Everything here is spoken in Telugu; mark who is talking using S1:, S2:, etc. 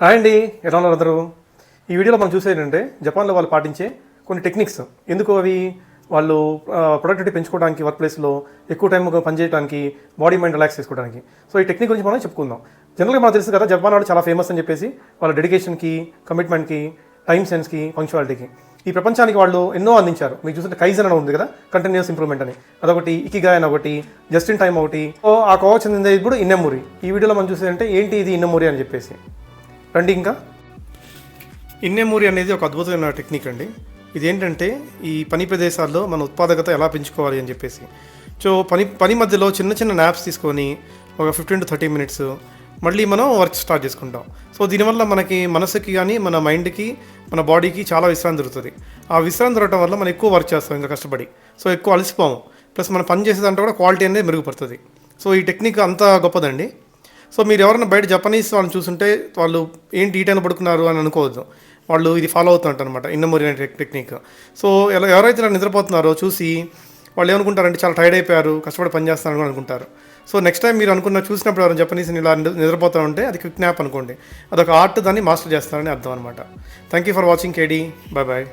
S1: హాయ్ అండి ఎలా ఉన్నారు అందరూ? ఈ వీడియోలో మనం చూసేది జపాన్లో వాళ్ళు పాటించే కొన్ని టెక్నిక్స్. ఎందుకు అవి? వాళ్ళు ప్రొడక్టివిటీ పెంచుకోవడానికి వర్క్ ప్లేస్లో ఎక్కువ టైం పనిచేయడానికి బాడీ మైండ్ రిలాక్స్ చేసుకోవడానికి సో ఈ టెక్నిక్ గురించి మనం చెప్పుకుందాం. జనరల్గా మనకు తెలుసు కదా జపాన్ వాళ్ళు చాలా ఫేమస్ అని చెప్పేసి వాళ్ళ డెడికేషన్కి కమిట్మెంట్కి టైం సెన్స్కి పంక్చువాలిటీకి ఈ ప్రపంచానికి వాళ్ళు ఎన్నో అందించారు. మీకు చూస్తుంటే కైజన్ అని ఉంది కదా కంటిన్యూస్ ఇంప్రూవ్మెంట్ అని. అదొకటి ఇకిగాయ్ అని ఒకటి జస్ట్ ఇన్ టైం ఒకటి. ఆ కోవ చెందింది ఇప్పుడు ఇన్నెమ్మూరి ఈ వీడియోలో మనం చూసేదంటే ఏంటి ఇది ఇన్నెమ్మూరి అని చెప్పేసి. రండి ఇంకా. ఇన్నెమూరి అనేది ఒక అద్భుతమైన టెక్నిక్ అండి. ఇదేంటంటే ఈ పని ప్రదేశాల్లో మన ఉత్పాదకత ఎలా పెంచుకోవాలి అని చెప్పేసి. సో పని పని మధ్యలో చిన్న చిన్న నాప్స్ తీసుకొని ఒక ఫిఫ్టీన్ టు థర్టీ మినిట్స్ మళ్ళీ మనం వర్క్ స్టార్ట్ చేసుకుంటాం. సో దీనివల్ల మనకి మనసుకి కానీ మన మైండ్కి మన బాడీకి చాలా విశ్రాంతి దొరుకుతుంది. ఆ విశ్రాంతి దొరకడం వల్ల మనం ఎక్కువ వర్క్ చేస్తాం ఇంకా కష్టపడి. సో ఎక్కువ అలసిపోము. ప్లస్ మనం పని చేసేదంటే కూడా క్వాలిటీ అనేది మెరుగుపడుతుంది. సో ఈ టెక్నిక్ అంత గొప్పదండి. సో మీరు ఎవరైనా బయట జపనీస్ వాళ్ళని చూసుంటే వాళ్ళు ఏంటి ఈ పడుకున్నారు? అని అనుకోవద్దు. వాళ్ళు ఇది ఫాలో అవుతుంటారు అనమాట అనే టెక్నిక్ సో ఎలా ఎవరైతే ఇలా నిద్రపోతున్నారో చూసి వాళ్ళు ఏమనుకుంటారంటే చాలా టైర్డ్ అయిపోయారు కష్టపడి పని చేస్తారని అనుకుంటారు. సో నెక్స్ట్ టైం మీరు అనుకున్న చూసినప్పుడు ఎవరైనా జపనీస్ ఇలా నిద్రపోతా ఉంటే అది క్విక్ న్యాప్ అనుకోండి. అదొక ఆర్ట్ దాన్ని మాస్టర్ చేస్తారని అర్థం అనమాట thank you for watching KD bye bye